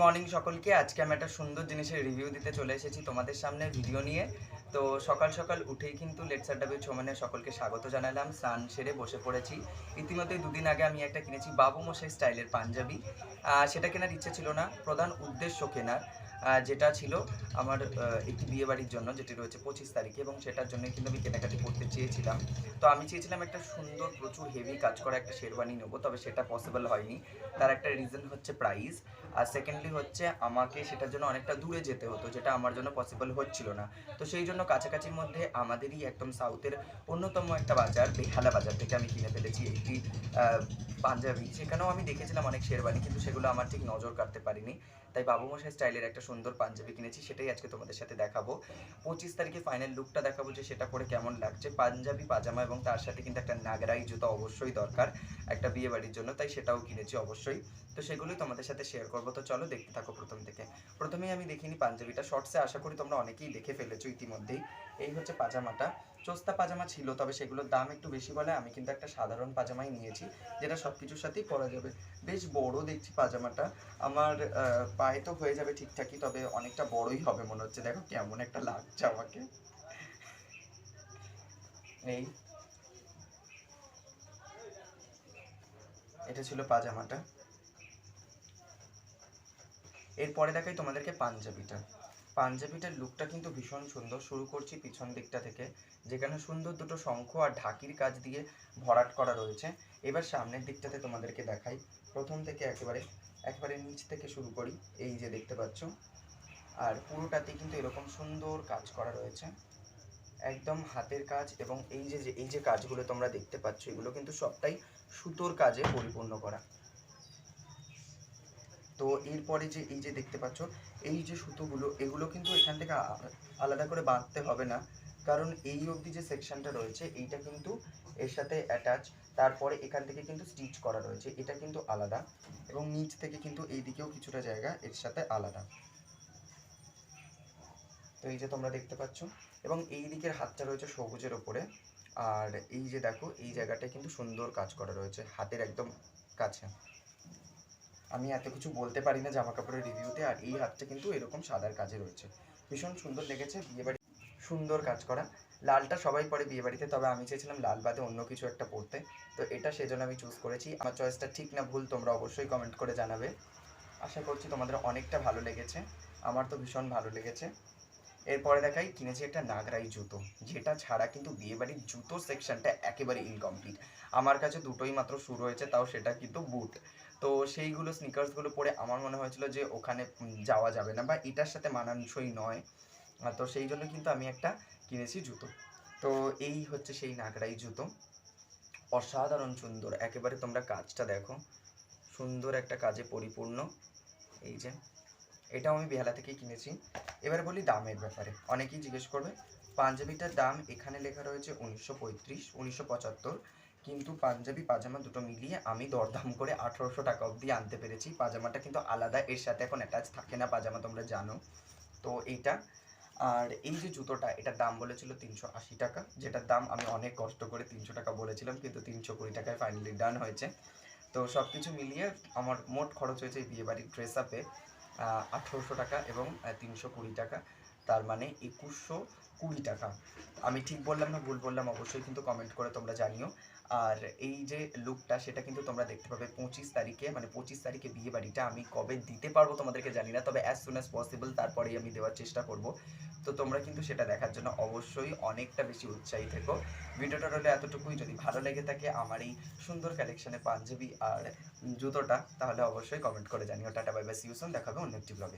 Morning সকলকে। আজকে আমি একটা সুন্দর জিনিসের রিভিউ দিতে চলে এসেছি তোমাদের সামনে ভিডিও নিয়ে। তো সকাল সকাল উঠেই কিন্তু লেটসার ডাবি ছোমানে সকলকে স্বাগত জানালাম। স্নান সেরে বসে পড়েছি। ইতিমধ্যে দুদিন আগে আমি একটা কিনেছি বাবু মশাই স্টাইলের পাঞ্জাবি। সেটা কেনার ইচ্ছে ছিল না। প্রধান উদ্দেশ্য কেনার। যেটা ছিল আমার একটি বিয়ে বাড়ির জন্য, যেটি রয়েছে পঁচিশ তারিখে এবং সেটার জন্য কিন্তু আমি কেনাকাটি করতে চেয়েছিলাম। তো আমি চেয়েছিলাম একটা সুন্দর, প্রচুর হেভি কাজ করা একটা শেরওয়ানি নেব, তবে সেটা পসিবল হয়নি। তার একটা রিজন হচ্ছে প্রাইস আর সেকেন্ডলি হচ্ছে আমাকে সেটার জন্য অনেকটা দূরে যেতে হতো, যেটা আমার জন্য পসিবল হচ্ছিল না। তো সেই জন্য কাছাকাছির মধ্যে আমাদেরই একদম সাউথের অন্যতম একটা বাজার, বেহালা বাজার থেকে আমি কিনে ফেলেছি একটি পাঞ্জাবি। সেখানেও আমি দেখেছিলাম অনেক শেরবানি কিন্তু সেগুলো আমার ঠিক নজর কাটতে পারিনি। তাই বাবু মশাই স্টাইলের একটা সুন্দর পাঞ্জাবি কিনেছি সেটাই আজকে তোমাদের সাথে দেখাবো। পঁচিশ তারিখে ফাইনাল লুকটা দেখাবো যে সেটা পরে কেমন লাগছে। পাঞ্জাবি পাজামা এবং তার সাথে কিন্তু একটা নাগরাই জুতো অবশ্যই দরকার একটা বিয়ে বাড়ির জন্য তাই সেটাও কিনেছি অবশ্যই। তো সেগুলোই তোমাদের সাথে শেয়ার করব। তো চলো দেখতে থাকো প্রথম থেকে। প্রথমেই আমি দেখিনি পাঞ্জাবিটা। শর্টসে আশা করি তোমরা অনেকেই দেখে ফেলেছো ইতিমধ্যেই। এই হচ্ছে পাজামাটা। চোস্তা পাজামা ছিল তবে সেগুলোর দাম একটু বেশি বলে আমি কিন্তু একটা সাধারণ পাজামাই নিয়েছি যেটা সব কিছুর সাথেই পরা যাবে। বেশ বড় দেখছি পাজামাটা। আমার আহ, পায়ে তো হয়ে যাবে ঠিকঠাকই, তবে অনেকটা বড়ই হবে মনে হচ্ছে। দেখো কেমন একটা লাগছে আমাকে। এই। এটা ছিল পাজামাটা। এরপরে দেখাই তোমাদেরকে পাঞ্জাবিটা। পাঞ্জাবিটার লুকটা কিন্তু ভীষণ সুন্দর। শুরু করছি পিছন দিকটা থেকে, যেখানে সুন্দর দুটো শঙ্খ আর ঢাকির কাজ দিয়ে ভরাট করা রয়েছে। এবার সামনের দিকটাতে তোমাদেরকে দেখাই। প্রথম থেকে একেবারে একেবারে নিচ থেকে শুরু করি, এই যে দেখতে পাচ্ছ। আর পুরোটাতে কিন্তু এরকম সুন্দর কাজ করা রয়েছে। একদম হাতের কাজ এবং এই যে এই যে কাজগুলো তোমরা দেখতে পাচ্ছ, এগুলো কিন্তু সবটাই সুতোর কাজে পরিপূর্ণ করা। তো এরপরে যে, এই যে দেখতে পাচ্ছ, এই যে সুতোগুলো, এগুলো কিন্তু এখান থেকে আলাদা করে বাঁধতে হবে না। কারণ এই অবধি যে সেকশনটা রয়েছে, এইটা কিন্তু এর সাথে অ্যাটাচ তারপরে এখান থেকে কিন্তু স্টিচ করা রয়েছে, এটা কিন্তু আলাদা এবং নিচ থেকে কিন্তু এই দিকেও কিছুটা জায়গা এর সাথে আলাদা। তো এই যে তোমরা দেখতে পাচ্ছ এবং এই দিকের হাতটা রয়েছে সবুজের ওপরে, আর এই যে দেখো, এই জায়গাটায় কিন্তু সুন্দর কাজ করা রয়েছে, হাতের একদম কাছে। আমি এত কিছু বলতে পারি না জামা কাপড়ের রিভিউতে আর এই হাতটা কিন্তু এরকম সাদার কাজে রয়েছে। ভীষণ সুন্দর লেগেছে বিয়েবাড়ি সুন্দর কাজ করা। লালটা সবাই পরে বিয়েবাড়িতে তবে আমি চেয়েছিলাম লাল বাদে অন্য কিছু একটা পরতে। তো এটা সেজন্য আমি চুজ করেছি। আমার চয়েসটা ঠিক না ভুল, তোমরা অবশ্যই কমেন্ট করে জানাবে। আশা করছি তোমাদের অনেকটা ভালো লেগেছে। আমার তো ভীষণ ভালো লেগেছে। এরপরে দেখাই, কিনেছি একটা নাগরাই জুতো। যেটা ছাড়া কিন্তু বিয়েবাড়ির জুতো সেকশনটা একেবারে ইনকমপ্লিট আমার কাছে দুটোই মাত্র শুরু হয়েছে তাও সেটা কিন্তু বুট তো সেইগুলো স্নিকার্সগুলো পরে আমার মনে হয়েছিল যে ওখানে যাওয়া যাবে না, বা এটার সাথে মানানসই নয়। তো সেই জন্য কিন্তু আমি একটা কিনেছি জুতো। তো এই হচ্ছে সেই নাগরাই জুতো। অসাধারণ সুন্দর, একেবারে তোমরা কাজটা দেখো। সুন্দর একটা কাজে পরিপূর্ণ। এই যে, এটাও আমি বেহালা থেকেই কিনেছি। এবার বলি দামের ব্যাপারে। অনেকেই জিজ্ঞেস করবে পাঞ্জাবিটার দাম এখানে লেখা রয়েছে উনিশশো পঁয়ত্রিশ, উনিশশো পঁচাত্তর। কিন্তু পাঞ্জাবি, পাজামা দুটো মিলিয়ে আমি দরদাম করে আঠারোশো টাকা অবধি আনতে পেরেছি। পাজামাটা কিন্তু আলাদা, এর সাথে এখন অ্যাটাচ থাকে না, পাজামা তোমরা জানো। তো এইটা আর এই যে জুতোটা, এটার দাম বলেছিল তিনশো আশি টাকা, যেটার দাম আমি অনেক কষ্ট করে তিনশো টাকা বলেছিলাম, কিন্তু তিনশো কুড়ি টাকায় ফাইনালি ডান হয়েছে। তো সব কিছু মিলিয়ে আমার মোট খরচ হয়েছে বিয়েবাড়ির ড্রেস আপে আঠেরোশো টাকা এবং তিনশো কুড়ি টাকা। তার মানে একুশশো কুড়ি টাকা। আমি ঠিক বললাম না? ভুল বললাম, অবশ্যই কিন্তু কমেন্ট করে তোমরা জানিও। আর এই যে লুকটা সেটা কিন্তু তোমরা দেখতে পাবে পঁচিশ তারিখে। মানে পঁচিশ তারিখে বিয়ে বাড়িটা আমি কবে দিতে পারব তোমাদেরকে জানি না, তবে অ্যাজ সুন অ্যাজ পসিবল তারপরেই আমি দেওয়ার চেষ্টা করব। তো তোমরা কিন্তু সেটা দেখার জন্য অবশ্যই অনেকটা বেশি উৎসাহী থেকো। ভিডিওটা হলে এতটুকুই। যদি ভালো লেগে থাকে আমার এই সুন্দর কালেকশনে পাঞ্জাবি আর জুতোটা, তাহলে অবশ্যই কমেন্ট করে জানিও। টাটা বাই বাই সিউসন দেখাবে অন্য একটি ব্লগে